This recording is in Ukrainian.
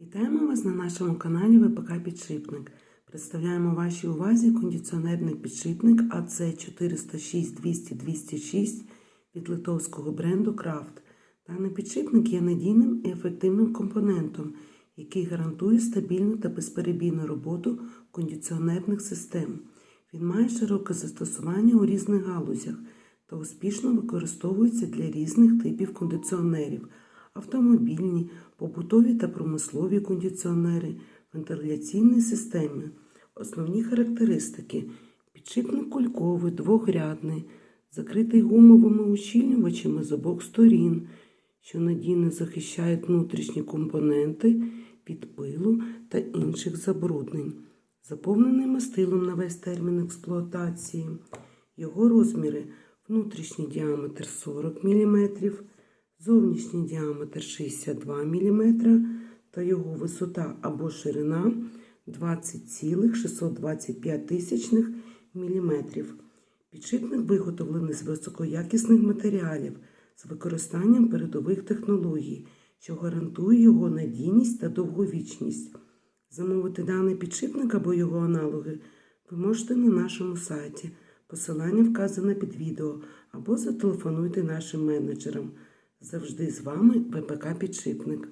Вітаємо вас на нашому каналі ВПК Підшипник. Представляємо вашій увазі кондиціонерний підшипник АЦ 406 200 206 від литовського бренду Крафт. Даний підшипник є надійним і ефективним компонентом, який гарантує стабільну та безперебійну роботу кондиціонерних систем. Він має широке застосування у різних галузях та успішно використовується для різних типів кондиціонерів автомобільні, побутові та промислові кондиціонери, вентиляційні системи. Основні характеристики: підшипник кульковий, двогрядний, закритий гумовими ущільнювачами з обох сторін, що надійно захищають внутрішні компоненти від пилу та інших забруднень, заповнений мастилом на весь термін експлуатації. Його розміри внутрішній діаметр 40 мм, зовнішній діаметр 62 мм та його висота або ширина 20,625 мм. Підшипник виготовлений з високоякісних матеріалів з використанням передових технологій, що гарантує його надійність та довговічність. Замовити даний підшипник або його аналоги ви можете на нашому сайті. Посилання вказане під відео або зателефонуйте нашим менеджерам. Завжди з вами ВПК Підшипник.